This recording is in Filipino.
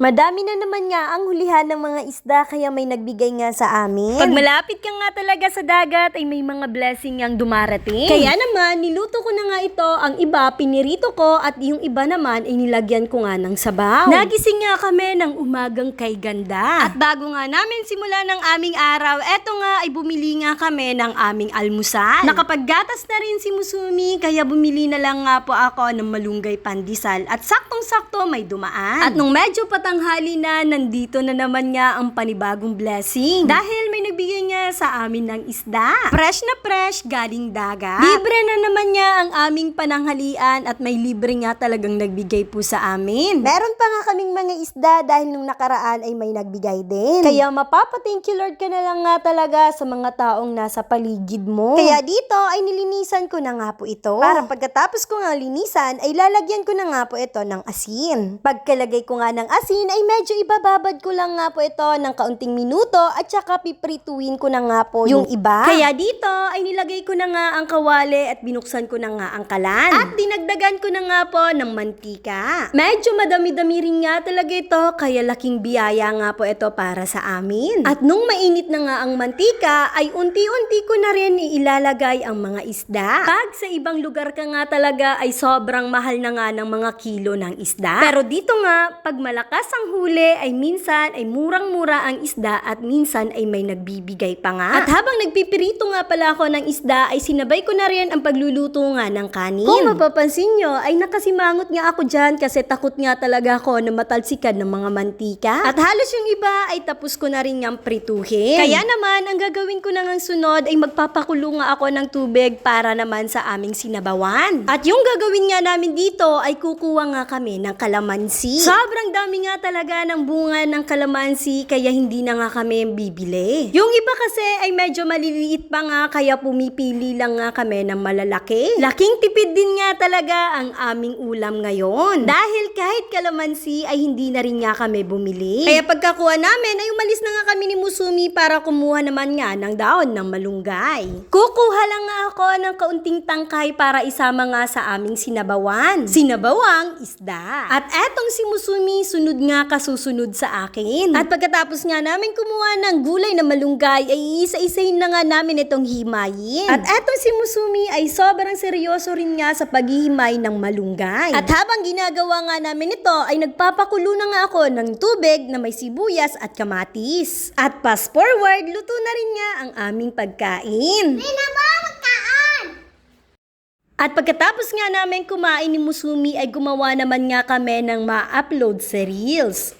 Madami na naman nga ang hulihan ng mga isda kaya may nagbigay nga sa amin. Pag malapit ka nga talaga sa dagat ay may mga blessing yang dumarating. Kaya naman, niluto ko na nga ito. Ang iba, pinirito ko at yung iba naman ay nilagyan ko nga ng sabaw. Nagising nga kami ng umagang kay ganda. At bago nga namin simula ng aming araw, eto nga ay bumili nga kami ng aming almusal. Nakapaggatas na rin si Musumi, kaya bumili na lang nga po ako ng malunggay pandesal. At saktong-sakto may dumaan. At nung medyo patanghali na, nandito na naman nga ang panibagong blessing. Dahil may nagbigay nga sa amin ng isda. Fresh na fresh, galing dagat. Libre na naman nga ang aming pananghalian at may libre nga talagang nagbigay po sa amin. Meron pa nga kaming mga isda dahil nung nakaraan ay may nagbigay din. Kaya mapapa-thank you Lord ka na lang nga talaga sa mga taong nasa paligid mo. Kaya dito ay nilinisan ko na nga po ito. Para pagkatapos ko nga linisan ay lalagyan ko na nga po ito ng asin. Pagkalagay ko nga ng asin ay medyo ibababad ko lang nga po ito ng kaunting minuto at saka piprituin ko na nga po yung, iba. Kaya dito ay nilagay ko na nga ang kawali at binuksan ko na nga ang kalan. At dinagdagan ko na nga po ng mantika. Medyo madami-dami rin nga talaga ito kaya laking biyaya nga po ito para sa amin. At nung mainit na nga ang mantika ay unti-unti ko na rin ilalagay ang mga isda. Pag sa ibang lugar ka nga talaga ay sobrang mahal na nga ng mga kilo ng isda. Pero dito nga, pag malakas ang huli ay minsan ay murang-mura ang isda at minsan ay may nagbibigay pa nga. At habang nagpipirito nga pala ako ng isda ay sinabay ko na rin ang pagluluto nga ng kanin. Kung mapapansin nyo ay nakasimangot nga ako dyan kasi takot nga talaga ako na matalsikan ng mga mantika. At halos yung iba ay tapos ko na rin niyang prituhin. Kaya naman, ang gagawin ko na ngang sunod ay magpapakulo nga ako ng tubig para naman sa aming sinabawan. At yung gagawin nga namin dito ay kukuha nga kami ng kalamansi. Sobrang dami nga talaga ng bunga ng kalamansi kaya hindi na nga kami bibili. Yung iba kasi ay medyo maliliit pa nga kaya pumipili lang nga kami ng malalaki. Laking tipid din nga talaga ang aming ulam ngayon. Dahil kahit kalamansi ay hindi na rin nga kami bumili. Kaya pagkakuha namin ay umalis na nga kami ni Musumi para kumuha naman nga ng daon ng malunggay. Kukuha lang nga ako ng kaunting tangkay para isama nga sa aming sinabawan. Sinabawang isda. At etong si Musumi sunod nga kasusunod sa akin. At pagkatapos nga namin kumuha ng gulay na malunggay ay isa-isahin na nga namin itong himayin. At etong si Musumi ay sobrang seryoso rin nga sa paghihimay ng malunggay. At habang ginagawa nga namin ito ay nagpapakulo na nga ako ng tubig na may sibuyas at kamatis. At fast forward, luto na rin nga ang aming pagkain. At pagkatapos nga namin kumain ni Musumi ay gumawa naman nga kami ng ma-upload sa Reels.